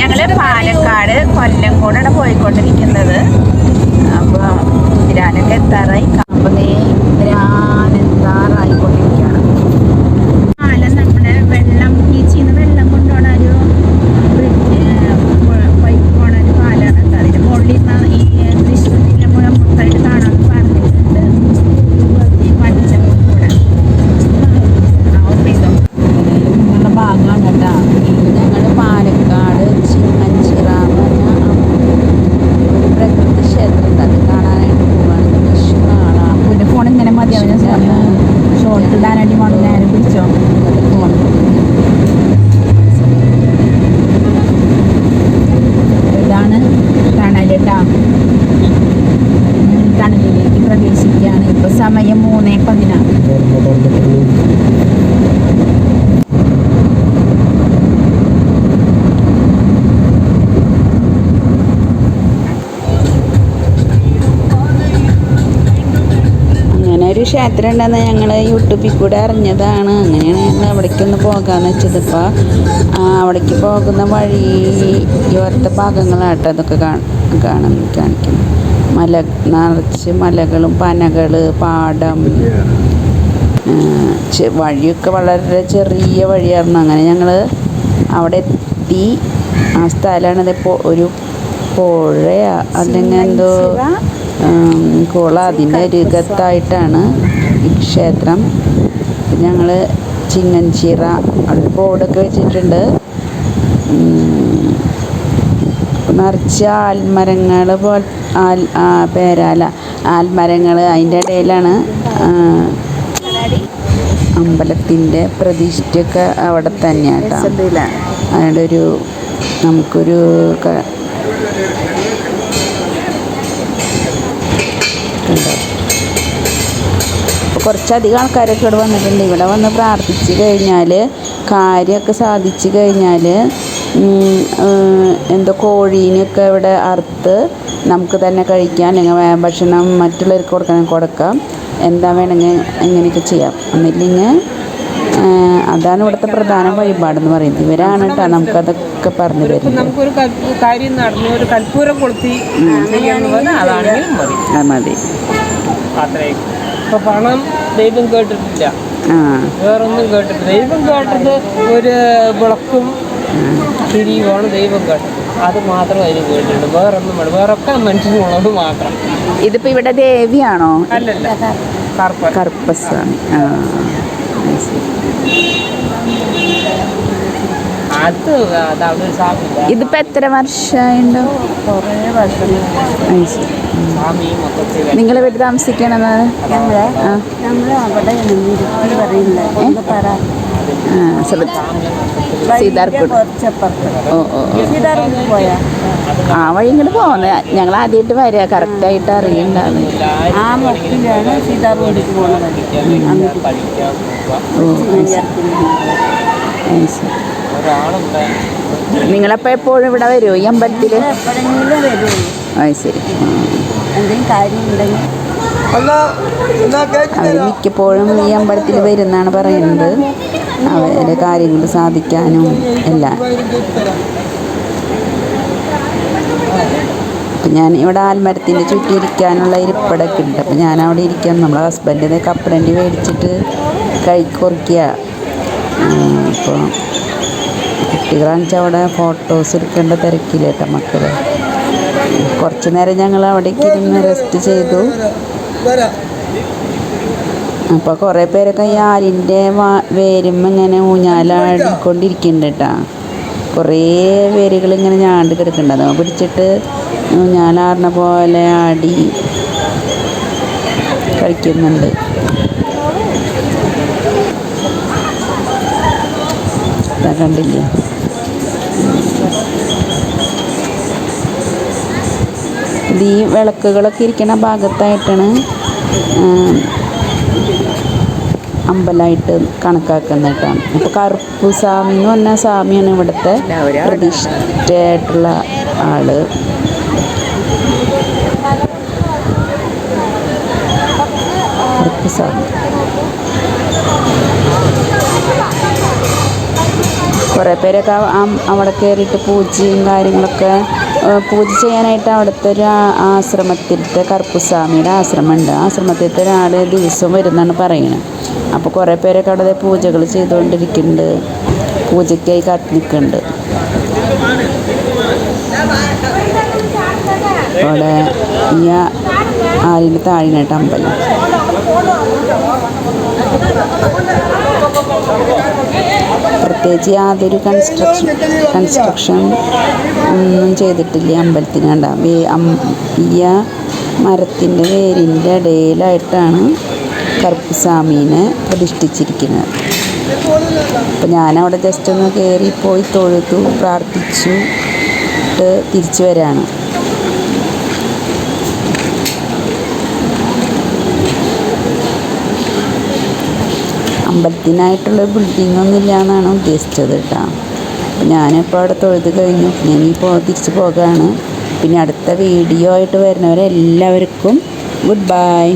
ഞങ്ങൾ പാലക്കാട് കൊല്ലം കൂടാണ് പോയിക്കൊണ്ടിരിക്കുന്നത്. അപ്പോൾ കുതിരാനൊക്കെ എത്താറായി. കമ്പനി നീ കുതിരാൻ എത്താറായിക്കൊണ്ടിരിക്കുകയാണ് പാലം നമ്മുടെ വെള്ളം ബീച്ചിൽ നിന്ന് വെള്ളം കൊണ്ടുപോണ ഒരു പൈപ്പ് പോണ ഒരു പാലാണ് കേട്ടോ അതിന്റെ മുകളിൽ നിന്ന് ഈ തൃശ്ശൂർ ജില്ല മുഴുവൻ മൊത്തമായിട്ട് കാണാമെന്ന് പറഞ്ഞിട്ടുണ്ട് ഈ പള്ളിയുടെ കൂടെ ഓഫ് ചെയ്തോ ഉള്ള ഭാഗമാണ് കേട്ടോ ഞങ്ങൾ പാലക്കാട് ചിമ്മഞ്ചിറ എന്ന് പറഞ്ഞ ഒരു പ്രകൃതി ക്ഷേത്രം അത് കാണാനായിട്ട് പോവാണ് തൃശ്ശൂർ കാണാം എന്റെ ഫോൺ ഇങ്ങനെ മതി അവന് ഷോർട്ട് ഇടാനായിട്ട് മണ്ണിനെ പിടിച്ചോ? ക്ഷേത്രം ഉണ്ടെന്ന് ഞങ്ങൾ യൂട്യൂബിൽ കൂടെ അറിഞ്ഞതാണ്. അങ്ങനെയാണ് ഞങ്ങൾ അവിടേക്കൊന്ന് പോകാമെന്ന് വെച്ചത്. ഇപ്പോൾ അവിടേക്ക് പോകുന്ന വഴി ഇവിടുത്തെ ഭാഗങ്ങളാട്ടോ അതൊക്കെ കാണാൻ കാണിക്കുന്നു മല നിറച്ച് മലകളും പനകൾ പാടം വഴിയൊക്കെ വളരെ ചെറിയ വഴിയായിരുന്നു. അങ്ങനെ ഞങ്ങൾ അവിടെ എത്തി. ആ സ്ഥലമാണിത് ഇപ്പോൾ ഒരു പുഴയാ. അല്ലെങ്കിൽ എന്തോ കുള അതിന്റെ രുഗത്തായിട്ടാണ് ഈ ക്ഷേത്രം. ഞങ്ങൾ ചിങ്ങൻചിറ അവിടെ ബോർഡൊക്കെ വെച്ചിട്ടുണ്ട്. നിറച്ച ആൽമരങ്ങൾ പോൽ ആൽ ആ, പേരാല. ആൽമരങ്ങൾ അതിന്റെ ഇടയിലാണ് അമ്പലത്തിന്റെ പ്രതിഷ്ഠയൊക്കെ അവിടെ തന്നെയാണ് കേട്ടോ അതിന്റെ ഒരു നമുക്കൊരു അപ്പോൾ കുറച്ചധികം ആൾക്കാരൊക്കെ ഇവിടെ വന്നിട്ടുണ്ട്. ഇവിടെ വന്ന് പ്രാർത്ഥിച്ച് കഴിഞ്ഞാൽ കാര്യമൊക്കെ സാധിച്ചു കഴിഞ്ഞാൽ എന്തോ കോഴീനെയൊക്കെ ഇവിടെ അറുത്ത് നമുക്ക് തന്നെ കഴിക്കാം. അല്ലെങ്കിൽ ഭക്ഷണം മറ്റുള്ളവർക്ക് കൊടുക്കാൻ കൊടുക്കാം. എന്താ വേണമെങ്കിൽ എങ്ങനെയൊക്കെ ചെയ്യാം. എന്നില്ലെങ്കിൽ അതാണ് ഇവിടുത്തെ പ്രധാന വഴിപാടെന്ന് പറയുന്നത്. ഇവരാണ് കേട്ടോ നമുക്കതൊക്കെ പറഞ്ഞു തരുന്നത്. നമുക്കൊരു കാര്യം നടന്നു. ഒരു കൽപ്പൂരം കൊളുത്തി മതി. ഇപ്പൊ പണം ദൈവം കേട്ടിട്ടില്ല. ആ. വേറൊന്നും കേട്ടിട്ടില്ല. ദൈവം കേട്ടത് ഒരു വിളക്കും തിരിയുമാണ് ദൈവം കേട്ടത്. അത് മാത്രം അതിന് കേട്ടിട്ടുണ്ട്. വേറൊന്നും വേണം വേറൊക്കെ മനുഷ്യനുള്ളത് മാത്രം. ഇതിപ്പോ ഇവിടെ ദേവിയാണോ? അല്ലല്ല. കർപ്പസ് കറുപ്പസ്വാമി ആ അത് ശരി. അത്. ഇതിപ്പോ എത്ര വർഷമായിണ്ടോ കുറേ വർഷം സ്വാമി മൊത്തത്തിൽ നിങ്ങൾ ഇവിടെ താമസിക്കണത് ഞങ്ങളെ? അവിടെ പറയുന്നത്. പറ. ഓ ഓ. പോയാ? ആ വഴി ഇങ്ങോട്ട് പോകുന്നത് ഞങ്ങൾ ആദ്യമായിട്ട് വരിക കറക്റ്റായിട്ട് അറിയണ്ടാണ് ആ മുക്കിലാണ് ഓ ശരി. നിങ്ങളപ്പോൾ എപ്പോഴും ഇവിടെ വരുമോ ഈ അമ്പലത്തിൽ അവർ അത് ശരി. അവർ മിക്കപ്പോഴും ഈ അമ്പലത്തിൽ വരുന്നാണ് പറയുന്നത്. അവരുടെ കാര്യങ്ങൾ സാധിക്കാനും എല്ലാം. അപ്പം ഞാൻ ഇവിടെ ആൽമരത്തിന്റെ ചുറ്റി ഇരിക്കാനുള്ള ഇരിപ്പിടൊക്കെ ഉണ്ട്. അപ്പം ഞാൻ അവിടെ ഇരിക്കാം. നമ്മളെ ഹസ്ബൻഡിനെ കപ്പലണ്ടി മേടിച്ചിട്ട് കഴിക്കുറക്കുക അപ്പോൾ കുട്ടികളാണെന്ന് വെച്ചാൽ അവിടെ ഫോട്ടോസ് എടുക്കേണ്ട തിരക്കില്ല കേട്ടോ മക്കൾ കുറച്ച് നേരം ഞങ്ങൾ അവിടേക്ക് ഇരുന്ന് റെസ്റ്റ് ചെയ്തു. അപ്പോൾ കുറേ പേരൊക്കെ ഈ ആലിന്റെ വാ വേരുമ്മ ഇങ്ങനെ ഊഞ്ഞാലാടിക്കൊണ്ടിരിക്കുന്നുണ്ട് കേട്ടോ കുറേ വേരുകൾ ഇങ്ങനെ ഞാണ്ട് കിടക്കുന്നുണ്ട് അത് പിടിച്ചിട്ട് ഊഞ്ഞാലാറിന പോലെ ആടി കളിക്കുന്നുണ്ട്. കണ്ടില്ലേ? ഈ വിളക്കുകളൊക്കെ ഇരിക്കുന്ന ഭാഗത്തായിട്ടാണ് അമ്പലമായിട്ട് കണക്കാക്കുന്നത് കേട്ടോ അപ്പോൾ കറുപ്പ് സ്വാമി എന്ന് പറഞ്ഞ സ്വാമിയാണ് ഇവിടുത്തെ പ്രതിഷ്ഠയായിട്ടുള്ള ആൾ. കറുപ്പ് സ്വാമി കുറേ പേരൊക്കെ അവിടെ കയറിയിട്ട് പൂജയും കാര്യങ്ങളൊക്കെ പൂജ ചെയ്യാനായിട്ട് അവിടുത്തെ ഒരു ആശ്രമത്തിലത്തെ കറുപ്പുസ്വാമിയുടെ ആശ്രമമുണ്ട്. ആശ്രമത്തിലത്തെ ഒരാൾ ദിവസവും വരുന്നാണ് പറയുന്നത് അപ്പോൾ കുറേ പേരൊക്കെ അവിടെ പൂജകൾ ചെയ്തുകൊണ്ടിരിക്കുന്നുണ്ട്. പൂജയ്ക്കായി കാത്തു നിൽക്കുന്നുണ്ട് അവിടെ ഈ ആലിന് താഴിനായിട്ട് അമ്പലം. പ്രത്യേകിച്ച് യാതൊരു കൺസ്ട്രക്ഷൻ കൺസ്ട്രക്ഷൻ ഒന്നും ചെയ്തിട്ടില്ല അമ്പലത്തിന് കണ്ട. വേ ഈ മരത്തിന്റെ വേരിന്റെ ഇടയിലായിട്ടാണ് കറുപ്പുസ്വാമീനെ പ്രതിഷ്ഠിച്ചിരിക്കുന്നത്. അപ്പോൾ ഞാനവിടെ ജസ്റ്റ് ഒന്ന് കയറി പോയി തൊഴുതു പ്രാർത്ഥിച്ചു തിരിച്ചു വരാണ്. അമ്പലത്തിനായിട്ടുള്ള ബിൽഡിംഗ് ഒന്നും ഇല്ല എന്നാണ് ഉദ്ദേശിച്ചത് കേട്ടോ. ഞാനിപ്പോൾ അവിടെ തൊഴുത് കഴിഞ്ഞു. പിന്നെ ഇനിയിപ്പോൾ തിരിച്ച് പോകുകയാണ് പിന്നെ അടുത്ത വീഡിയോ ആയിട്ട് വരുന്നവരെല്ലാവർക്കും ഗുഡ് ബൈ